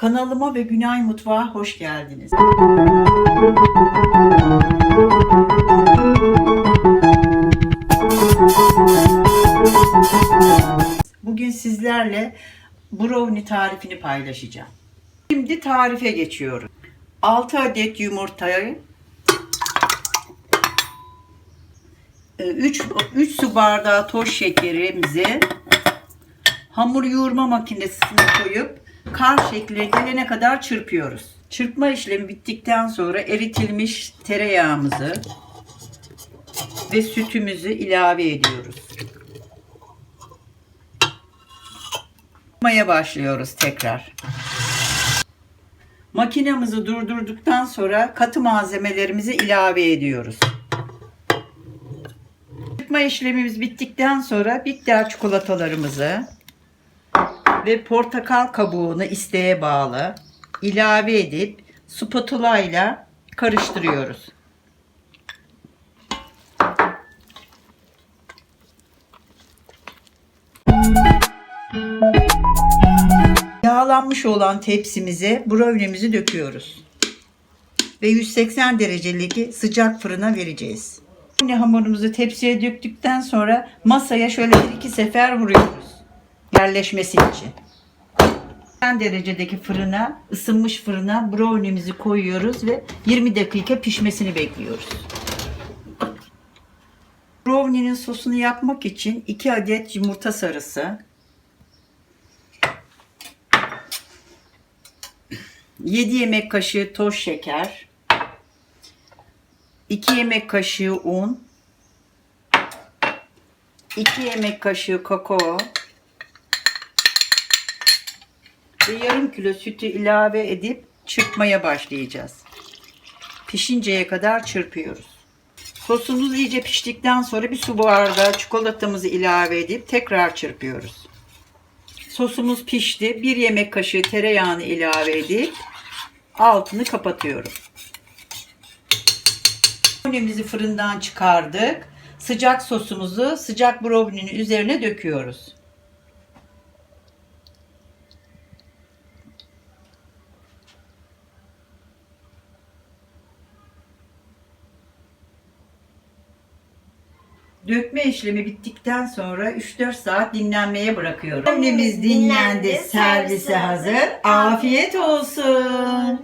Kanalıma ve Günay Mutfağa hoş geldiniz. Bugün sizlerle brownie tarifini paylaşacağım. Şimdi tarife geçiyorum. 6 adet yumurtayı 3 3 su bardağı toz şekerimizi hamur yoğurma makinesine koyup kar şekline gelene kadar çırpıyoruz. Çırpma işlemi bittikten sonra eritilmiş tereyağımızı ve sütümüzü ilave ediyoruz. Maya başlıyoruz tekrar. Makinemizi durdurduktan sonra katı malzemelerimizi ilave ediyoruz. Çırpma işlemimiz bittikten sonra bitter çikolatalarımızı ve portakal kabuğunu isteğe bağlı ilave edip spatula ile karıştırıyoruz. Yağlanmış olan tepsimize brownie'mizi döküyoruz. Ve 180 derecelik sıcak fırına vereceğiz. Brownie hamurumuzu tepsiye döktükten sonra masaya şöyle bir iki sefer vuruyoruz. Yerleşmesi için. 80 derecedeki fırına, ısınmış fırına brownie'mizi koyuyoruz ve 20 dakika pişmesini bekliyoruz. Brownie'nin sosunu yapmak için 2 adet yumurta sarısı, 7 yemek kaşığı toz şeker, 2 yemek kaşığı un, 2 yemek kaşığı kakao ve yarım kilo sütü ilave edip çırpmaya başlayacağız. Pişinceye kadar çırpıyoruz. Sosumuz iyice piştikten sonra bir su bardağı çikolatamızı ilave edip tekrar çırpıyoruz. Sosumuz pişti. Bir yemek kaşığı tereyağını ilave edip altını kapatıyorum. Brownie'mizi fırından çıkardık. Sıcak sosumuzu sıcak brownie'nin üzerine döküyoruz. Dökme işlemi bittikten sonra 3-4 saat dinlenmeye bırakıyorum. Brownie'miz dinlendi, servise hazır. Afiyet olsun.